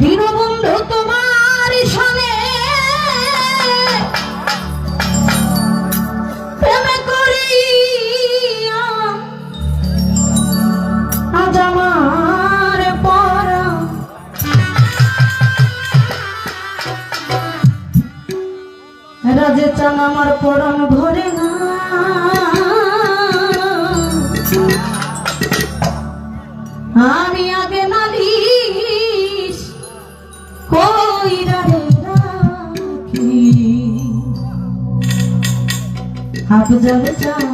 দীনবন্ধু তোমার সনে। প্রেম আমার পরা। রাজে চান আমার ভরে না। jab jab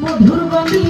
মধুর বাণী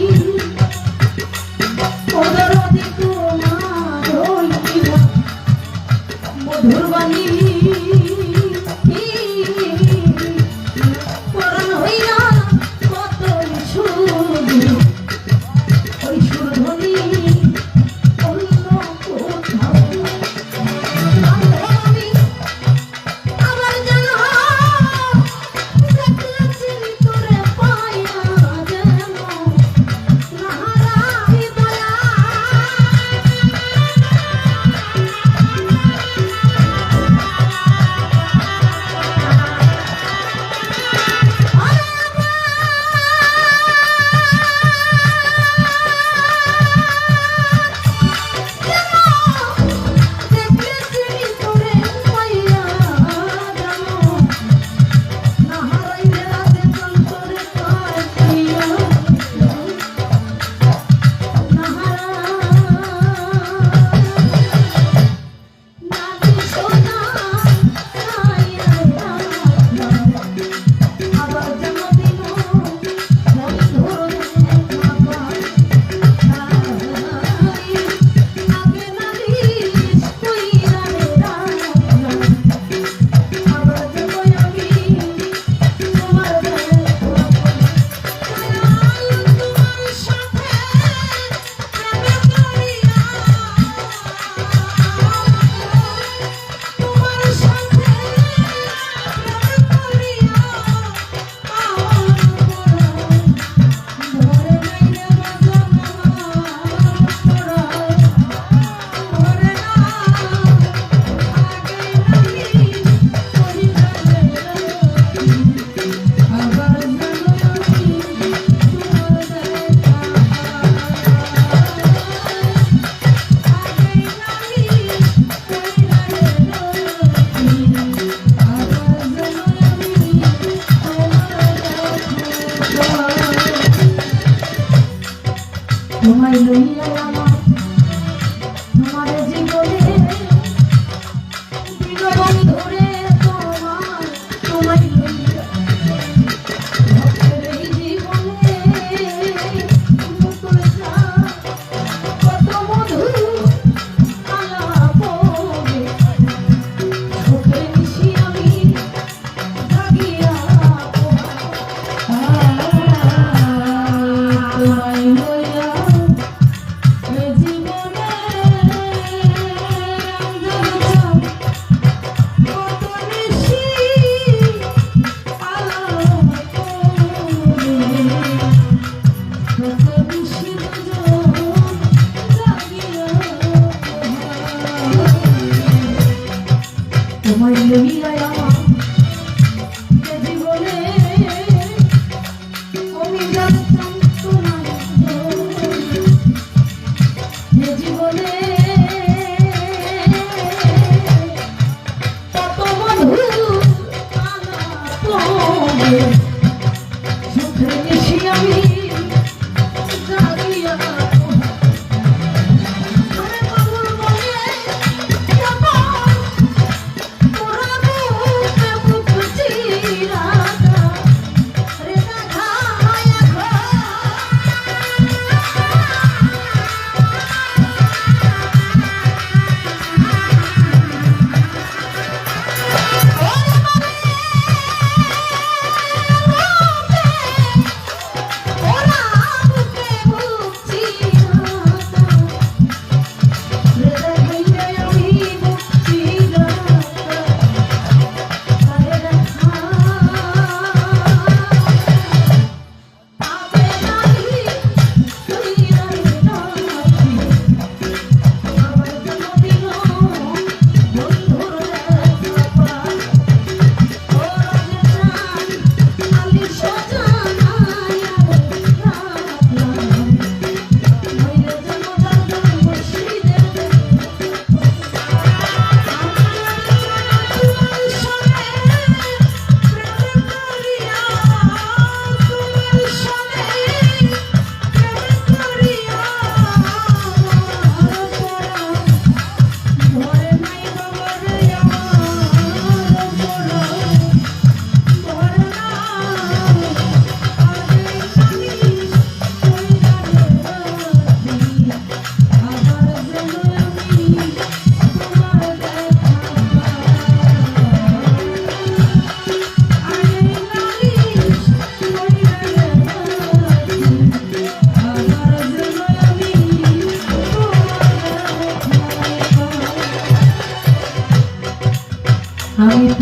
তোমায় লইয়া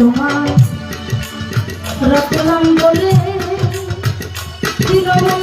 তোমার রাখলাম বলে চিরদিন